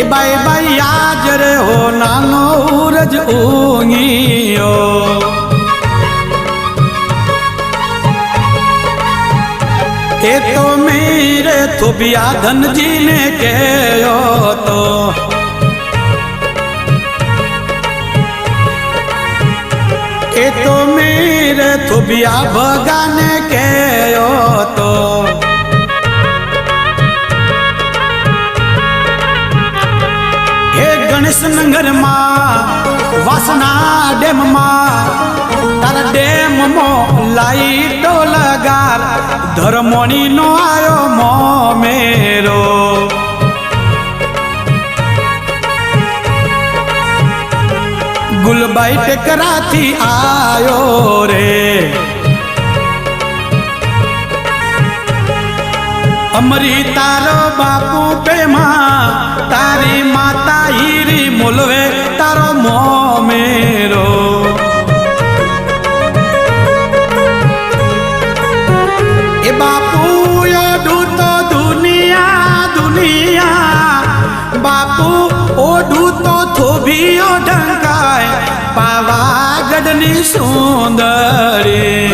એ બાઈ બાઈ આજ રે હો નાનો ઉરજ ઊંઘીયો. એ તો મેરે થોબિયા ધનજીને કહેયો તો એ તો મેરે થોબિયા ભગાને કહેયો તો હે ગણેશ નગરમાં વાસના ડેમમાં, તારા ડેમમાં લાઈટો લગાર ધર્મોણી નો આયો મો મેરો ગુલબાઈ ટેકરાથી આયો રે. અમરી તારો બાપુ પેમા તારી માતા હીરી મોલવે, તારો મો મેરો. એ બાપુ ઓઢું દુનિયા દુનિયા. બાપુ ઓઢું તો થોભીઓ ઢંકાય, પાવાગઢની સુંદરી.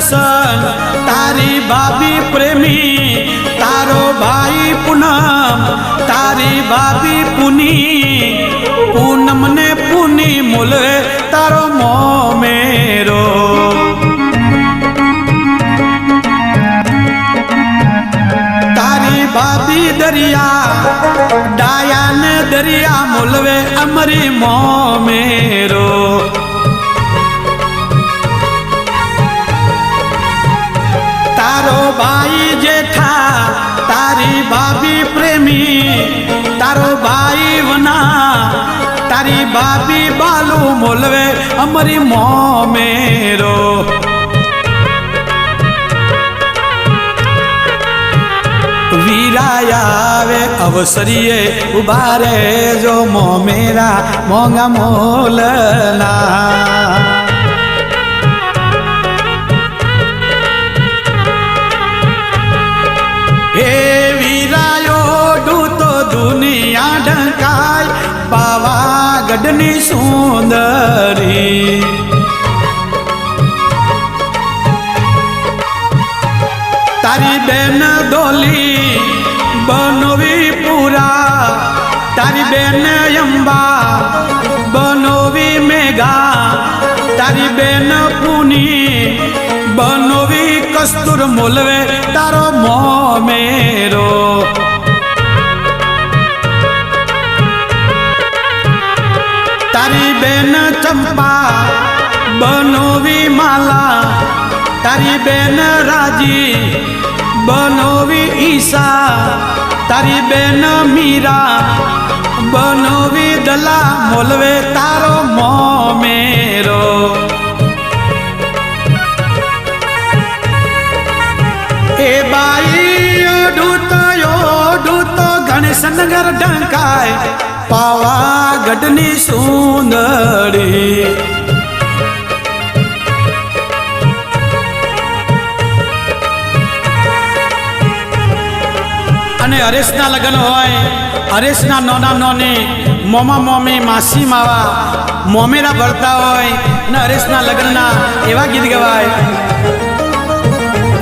ભાઈ કરશન તારી ભાભી પ્રેમી, તારો ભાઈ પૂનમ, તારી ભાભી પુની પૂનમ ને પુની મુલે, તારો મો મેરો તારી ભાભી દરિયા ડાયા ને દરિયા મૂલવે, અમરી મો તારો ભાઈ જેઠા, તારી ભાભી પ્રેમી, તારો ભાઈ વના, તારી ભાભી બાલુ મોલવે, અમરી મો મેરો વીરાયા આવે અવસરીએ ઊભા રે જો મો મેરા મોંગા મોલના. પાવાગઢની સુંદરી. તારી બેન ડોલી બનોવી પૂરા. તારી બેન અંબા બનોવી મેઘા. તારી બેન પુની બનોવી કસ્તુર મોલવે તારો મો મેરો બેન ચંપા, બનોવી માલા. તારી બેન રાજી, બનોવી ઈશા. તારી બેન મીરા, બનોવી દલા મોલવે તારો મો મેરો એ બાઈ ઓઢું તો ઓઢું તો ગણેશનગર ઢંકાય. પાવાગઢની સુંદરી. અને હરેશના લગ્ન હોય હરેશના નોના નોની, મોમા મોમી, માસી માવા, મોમેરા ભરતા હોય ને હરેશના લગ્નના એવા ગીત ગવાય.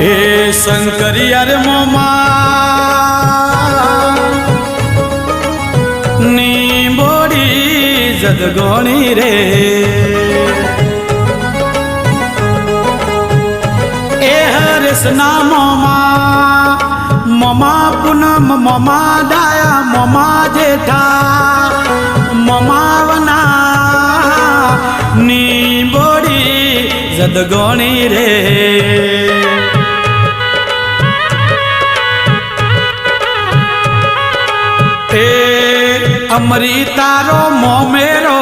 હે શંકરી અરે મોમા બોડી રે. એ હરેશના મોમા મમા પૂનમ, મમા ડાયા મમા જેઠા મમાવના ની બોડી રે. અમરી તારો મોમેરો.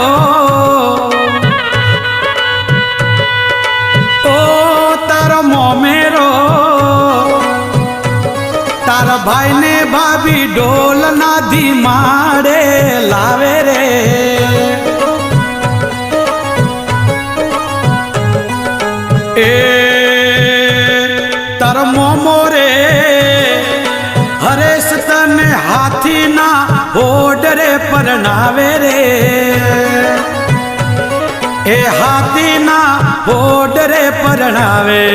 ઓ તારો મોમેરો. તારા ભાઈને ભાભી ઢોલ નાધી માડે લાવે રે. એ તારો મોમો રે. હરેશ તને હાથીના ઓડરે પરણાવે રે. એ હાથીના ઓડરે પરણાવે.